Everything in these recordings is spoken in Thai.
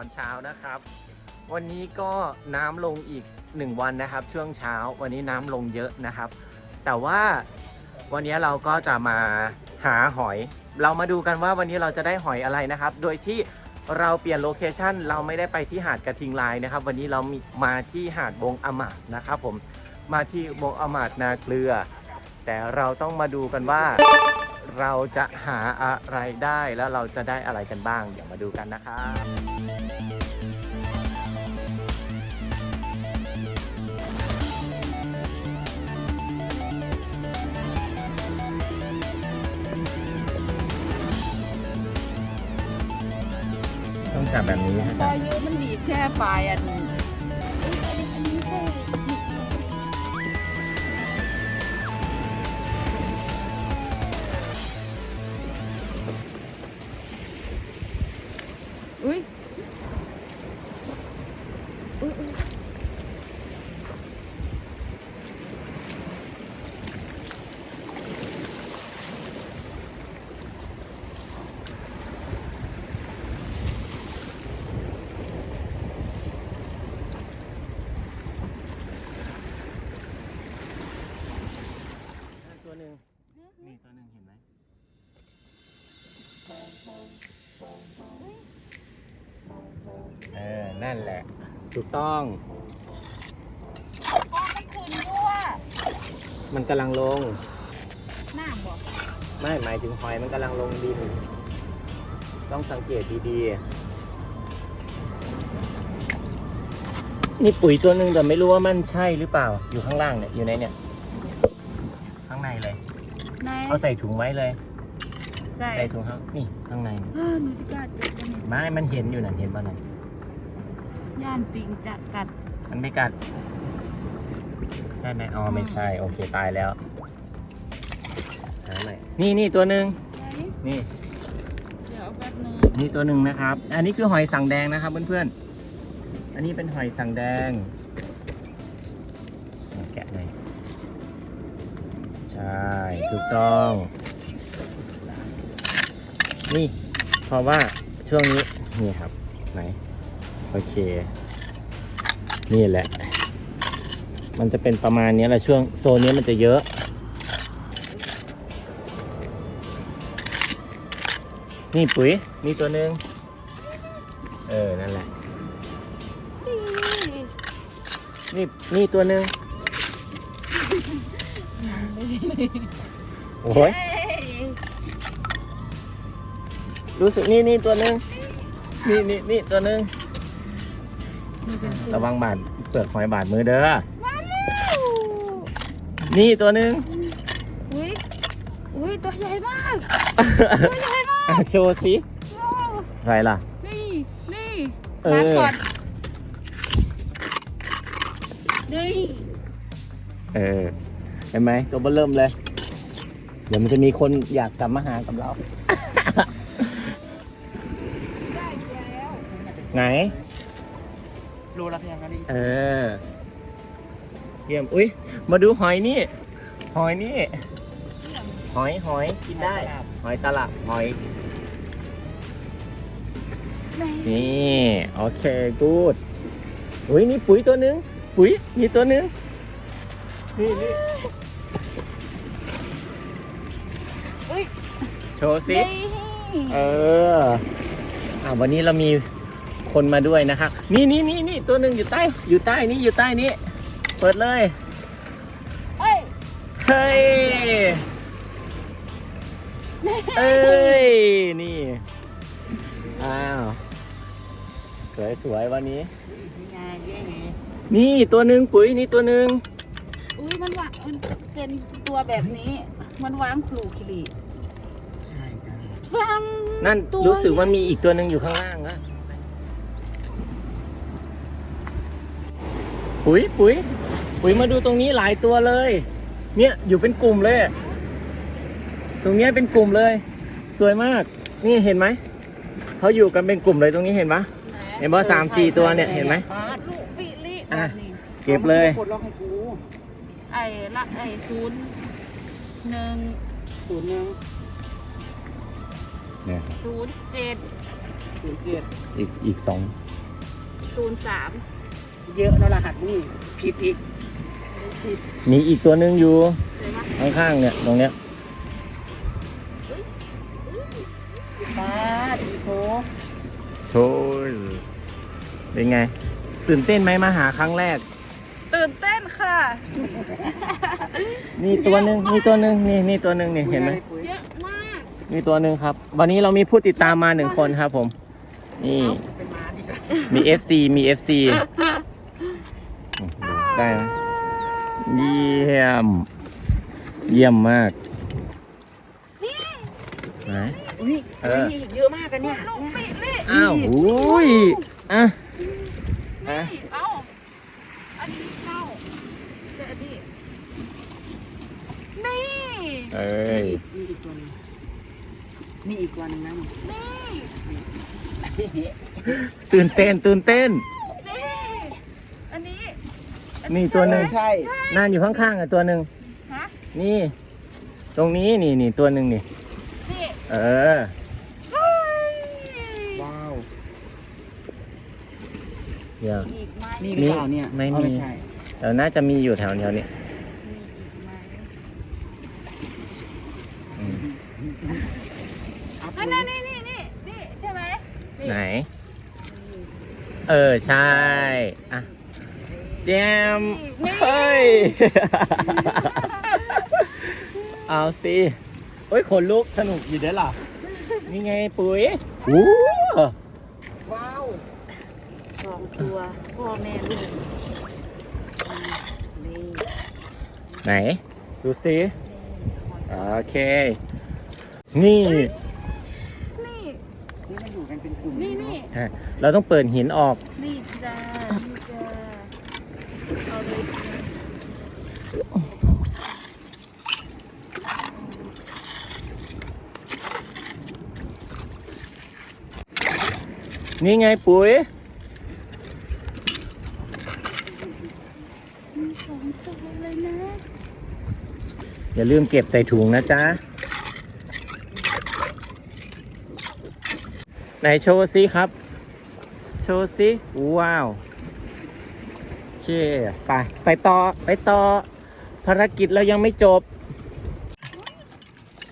อนเช้านะครับ วันนี้ก็น้ำลงอีก 1 วันนะครับ ช่วงเช้าวันนี้น้ำลงเยอะนะครับ แต่ว่าวันนี้เราก็จะมาหาหอย เรามาดูกันว่าวันนี้เราจะได้หอยอะไรนะครับ โดยที่เราเปลี่ยนโลเคชันเราไม่ได้ไปที่หาดกระทิงลายนะครับ วันนี้เรามาที่หาดบงอมาดนะครับ ผมมาที่บงอมาดนาเกลือ แต่เราต้องมาดูกันว่า เราจะหาอะไรได้แล้วเราจะได้อะไรกันบ้าง เดี๋ยวมาดูกันนะครับต้องจับแบบนี้นะปอยืมันดีดแค่ปลายอัน เออ นั่นแหละ ถูกต้องปอไม่คืนด้วยมันกำลังลง หน้าบอกไม่หมายถึงหอยมันกำลังลงดิน ต้องสังเกตดีๆ นี่ปุ๋ยตัวหนึ่งแต่ไม่รู้ว่ามันใช่หรือเปล่า อยู่ข้างล่างเนี่ย อยู่ในเนี่ย ข้างในเลย ไหน เอาใส่ถุงไว้เลย ใส่ใส่ถุงข้างนี่ข้างในนี่อ้าวหนูจะกล้าจับกันเนี่ยไม้มันเห็นอยู่น่ะเห็นป่ะน่ะย่านปิงจะกัดมันไม่กัดใช่ไหมอ๋อไม่ใช่โอเคตายแล้วหาใหม่นี่นี่ตัวหนึ่งไหนนี่ เดี๋ยวแป๊บนึงนี่ตัวหนึ่งนะครับ อันนี้คือหอยสังแดงนะครับเพื่อนๆ อันนี้เป็นหอยสังแดงเอาแกะเลย ใช่ ถูกต้อง นี่ เพราะว่าช่วงนี้นี่ครับไหนโอเค นี่แหละ มันจะเป็นประมาณนี้แหละช่วงโซนนี้มันจะเยอะ นี่ปุ๋ยนี่ตัวหนึ่งเออ นั่นแหละ นี่นี่ตัวหนึ่งโอ้ย รู้สึกนี่นี่ตัวหนึ่งนี่นี่นี่ตัวหนึ่งระวังบาดเปลือกหอยบาดมือเด้อนี่ตัวหนึ่งอุ้ยอุ้ยตัวใหญ่มากอะโชว์สิใครล่ะ นี่นี่เออ มาก่อนนี่เออเห็นไหมตัวเบอร์เริ่มเลย เดี๋ยวมันจะมีคนอยากกลับมาหากับเรา ไหนรูละแพงกันดิเออ เยี่ยม อุ้ย มาดูหอยนี่ หอยนี่ หอยหอยกินได้ หอยตลับ หอยไหนนี่ โอเค กูด อุ้ยนี่ปุ๋ยตัวหนึ่งปุ๋ย มีตัวหนึ่งนี่นี่อุ้ยโชว์สินี่เอออ่าวันนี้เรามี คนมาด้วยนะครับ นี่นี่นี่นี่ตัวหนึ่งอยู่ใต้ อยู่ใต้นี้อยู่ใต้นี้ เปิดเลยเอ้ยเฮ้ยเอ้ยนี่อ้าวสวยสวยวันนี้งานเย้นี่ตัวหนึ่งปุ๋ยนี่ตัวหนึ่งอุ้ยมันวางมันเป็นตัวแบบนี้ มันวางคลูคิริใช่ใช่วางนั่นตัวรู้สึกว่ามีอีกตัวหนึ่งอยู่ข้างล่างนะ ปุ๋ยปุ๋ยปุ๋ยมาดูตรงนี้หลายตัวเลย เนี่ยอยู่เป็นกลุ่มเลย ตรงเนี้ยเป็นกลุ่มเลย สวยมาก นี่เห็นไหมเขาอยู่กันเป็นกลุ่มเลยตรงนี้เห็นปะเห็นปะสามจีตัวเนี่ยเห็นไหมปาดลูกปิลิอะแบบนี้เก็บเลยกดล็อกให้กูไอ้ละไอ้ศูนย์หนึ่งศูนย์หนึ่งเนี่ยศูนย์เจ็ดศูนย์เจ็ดอีกอีกสองศูนย์สาม เยอะนะรหัสนี่ผิดอีกผิดมีอีกตัวหนึ่งอยู่ใช่ไหมข้างๆเนี่ยตรงเนี้ยป้าดีโพโอ้ยเป็นไง ตื่นเต้นไหมมาหาครั้งแรก ตื่นเต้นค่ะ นี่ตัวหนึ่งมีตัวหนึ่งนี่นี่ตัวหนึ่งนี่เห็นไหมปุ๋ยเยอะมากมีตัวหนึ่งครับ วันนี้เรามีผู้ติดตามมาหนึ่งคนครับผม นี่เป็นม้าดีกว่ามี FC มี FC ดู ได้ไหมเยี่ยม เยี่ยมมากไหนอุ้ยเออมีอีกเยอะมากกันเนี่ยลูกเนี่ยปินี่อ้าวอุ้ยอะอะนี่เอ้าอันนี้เข้าแต่อันนี้นี่เอ้ยมีอีกตัวหนึงมีอีกตัวหนึงนะนี่ตื่นเต้นตื่นเต้นนี่อันนี้ นี่ตัวหนึ่งใช่นั่นอยู่ข้างๆอะตัวหนึ่งฮะนี่ ตรงนี้นี่นี่ตัวหนึ่งนี่นี่เออเฮ้ยว้าวเดี๋ยวอีกไหมนี่หรือเปล่าเนี่ยไม่อ๋อมีใช่เดี๋ยวน่าจะมีอยู่แถวแถวนี้มีอีกไหมอืมอัพนั่นนั่นนี่นี่นี่นี่ใช่ไหมไหน เออใช่อะ แจมนี่เฮ้ย เอาสิเฮ้ยขนลุกสนุกอยู่เด้อหรอนี่ไงปุ๋ยอู้ว้าวสองตัวพ่อแม่ลูกนี่ไหน ดูสิโอเค นี่นี่นี่มันอยู่กันเป็นกลุ่มนี่นี่อะเราต้องเปิดหินออก นี่จ้านี่จ้าเอาเลย นี่ไงปุ๋ยอย่าลืมเก็บใส่ถุงนะจ๊ะไหนโชว์ซิครับ โชว์ซิว้าว เค ไป ไปต่อ ไปต่อ ภารกิจเรายังไม่จบ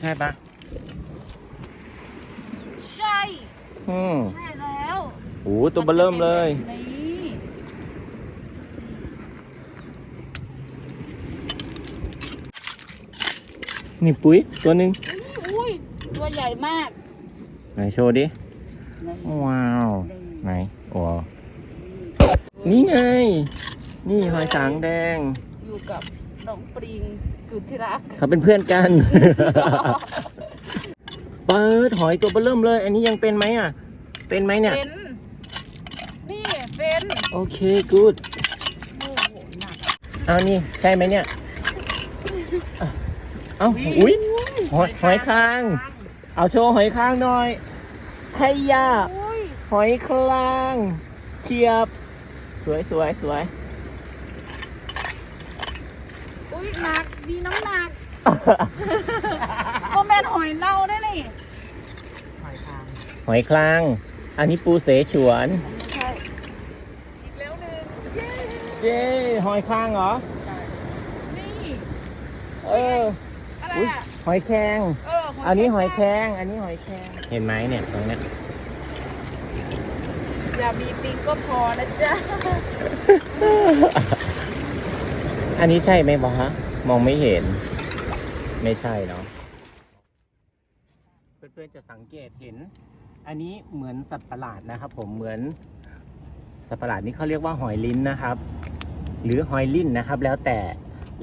ใช่ปะใช่ อืมใช่แล้วโอ้ตัวเบอเริ่มเลยนี่นี่ปุ๋ยตัวหนึ่งอุ้ยตัวใหญ่มากไหนโชว์ดินี่ว้าว ไหนโอ้นี่ไง นี่หอยสางแดง อยู่กับน้องปริงสุดที่รักเขาเป็นเพื่อนกัน เปิดหอยตัวเบอเริ่มเลย อันนี้ยังเป็นไหมอะ เป็นไหมเนี่ย เป็นนี่เป็นโอเคกูดโอ้โหหนักเอานี่ใช่ไหมเนี่ยเอ้าอุ้ยหอยหอยคาง เอาโชว์หอยคางหน่อยไฮยาอุ้ย หอยคลาง เชียบ สวยสวยสวยอุ้ยหนัก มีน้ำหนักโมแมนหอยเน่าได้นี่หอยทางหอยคลาง อันนี้ปูเสฉวน ใช่อีกแล้วหนึ่งเย้เจ้หอยคลางเหรอ นี่เอออะไรอุ๊ยอะหอยแครงเอออันนี้หอยแครงอันนี้หอยแครงเห็นไหมเนี่ยตรงเนี้ยอย่ามีปิงก็พอนะจ๊ะ อันนี้ใช่ไหมวะ มองไม่เห็น ไม่ใช่เนาะเพื่อนๆจะสังเกตเห็น อันนี้เหมือนสัตว์ประหลาดนะครับ ผมเหมือนสัตว์ประหลาดนี้เขาเรียกว่าหอยลิ้นนะครับ หรือหอยลิ้นนะครับ แล้วแต่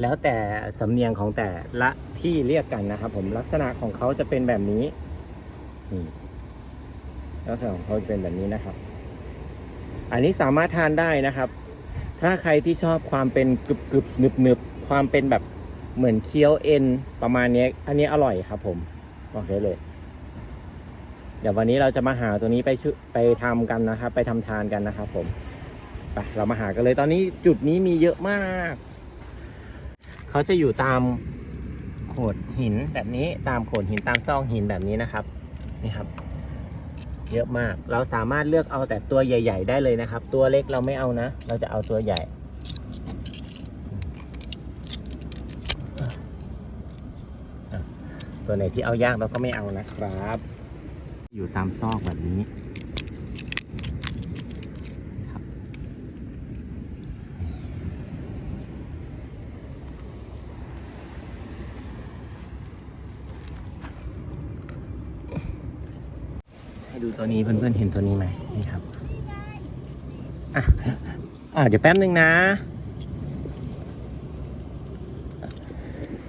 แล้วแต่สำเนียงของแต่ละที่เรียกกันนะครับ ผมลักษณะของเขาจะเป็นแบบนี้นี่ลักษณะของเขาจะเป็นแบบนี้นะครับ อันนี้สามารถทานได้นะครับ ถ้าใครที่ชอบความเป็นกรึบกรึบหนึบหนึบ ความเป็นแบบเหมือนเคี้ยวเอ็นประมาณนี้อันนี้อร่อยครับผมบอกได้เลย เดี๋ยววันนี้เราจะมาหาตัวนี้ไปชุไปทำกันนะครับ ไปทำทานกันนะครับผมไปเรามาหากันเลยตอนนี้จุดนี้มีเยอะมาก เขาจะอยู่ตามโขดหินแบบนี้ตามโขดหินตามซอกหินแบบนี้นะครับ นี่ครับ เยอะมาก เราสามารถเลือกเอาแต่ตัวใหญ่ ๆ ได้เลยนะครับ ตัวเล็กเราไม่เอานะ เราจะเอาตัวใหญ่ ตัวไหนที่เอายากเราก็ไม่เอานะครับ อยู่ตามซอกแบบนี้ครับให้ดูตัวนี้เพื่อนๆเห็นตัวนี้ไหมนี่ครับอะอะเดี๋ยวแป๊บนึงนะ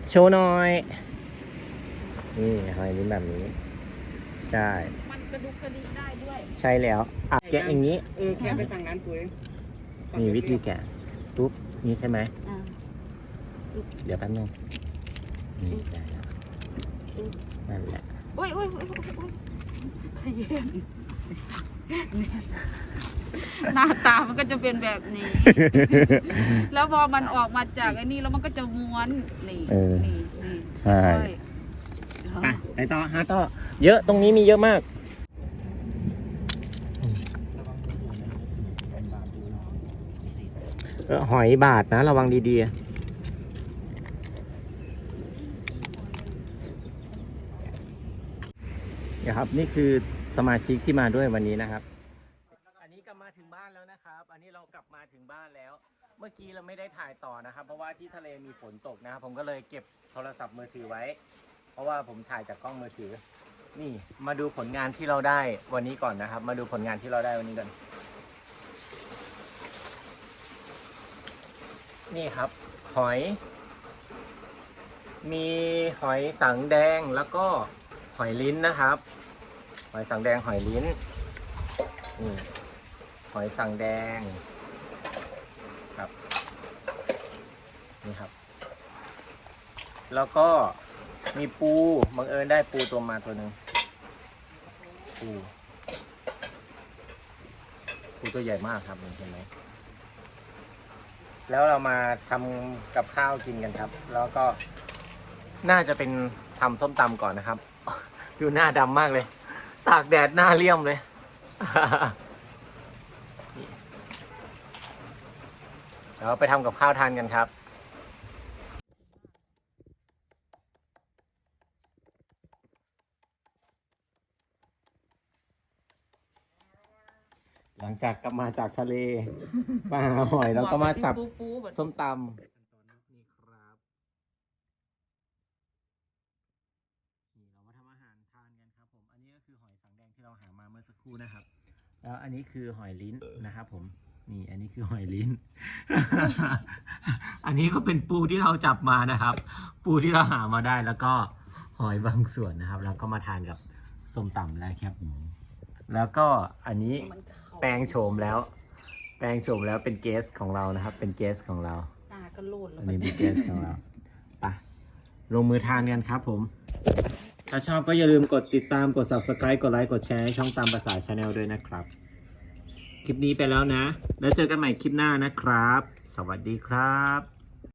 โชว์หน่อย นี่หอยลิ้นแบบนี้ ใช่ มันกระดุกกระดิกได้ด้วย ใช่แล้วอะแกะอย่างนี้ เออแค่ไปฝั่งนั้นปุ้ยมีวิธีแกะปุ๊บนี่ใช่ไหม อ่า เดี๋ยวแป๊บนึงนี่แกะแล้วอืม นั่นแหละ โอ้ยโอ้ยโอ้ยโอ้ยโอ้ยขยันนี่หน้าตามันก็จะเป็นแบบนี้ แล้วพอมันออกมาจากไอ้นี่แล้วมันก็จะม้วนนี่เออ นี่นี่ใช่ ค่อยๆ ไปไปต่อฮะต่อเยอะตรงนี้มีเยอะมากเออหอยบาดนะ ระวังดีๆเดี๋ยวครับนี่คือสมาชิกที่มาด้วยวันนี้นะครับ อันนี้กลับมาถึงบ้านแล้วนะครับ อันนี้เรากลับมาถึงบ้านแล้ว เมื่อกี้เราไม่ได้ถ่ายต่อนะครับ เพราะว่าที่ทะเลมีฝนตกนะครับ ผมก็เลยเก็บโทรศัพท์มือถือไว้ เพราะว่าผมถ่ายจากกล้องมือถือ นี่มาดูผลงานที่เราได้วันนี้ก่อนนะครับ มาดูผลงานที่เราได้วันนี้กันนี่ครับ หอย มีหอยสังแดงแล้วก็หอยลิ้นนะครับ หอยสังแดงหอยลิ้นนี่หอยสังแดงครับนี่ครับ แล้วก็ มีปูบังเอิญได้ปูตัวมาตัวหนึ่งปูปูตัวใหญ่มากครับเห็นไหมแล้วเรามาทำกับข้าวกินกันครับ แล้วก็ น่าจะเป็นทำส้มตำก่อนนะครับ ดูหน้าดำมากเลย ตากแดดหน้าเลี่ยมเลยเดี๋ยวไปทำกับข้าวทานกันครับ หลังจากกลับมาจากทะเล มาหาหอยแล้วก็มาสับปูปูแบบส้มตำนี่ครับนี่เรามาทำอาหารทานกันครับผม อันนี้ก็คือหอยสังแดงที่เราหามาเมื่อสักครู่นะครับ แล้วอันนี้คือหอยลิ้นนะครับผม นี่อันนี้คือหอยลิ้น อันนี้ก็เป็นปูที่เราจับมานะครับ ปูที่เราหามาได้แล้วก็หอยบางส่วนนะครับ แล้วก็มาทานกับส้มตำและแคบหมู แล้วก็อันนี้มันเข้าแปลงโฉมแล้ว แปลงโฉมแล้วเป็นเกสของเรานะครับ เป็นเกสของเรา ตาก็โลดแล้วอันนี้เป็นเกสของเราไปลงมือทานกันครับผม ถ้าชอบก็อย่าลืมกดติดตามกด subscribe กดไลค์กดแชร์ให้ช่องตามภาษาชาแนลด้วยนะครับ คลิปนี้ไปแล้วนะ แล้วเจอกันใหม่คลิปหน้านะครับ สวัสดีครับ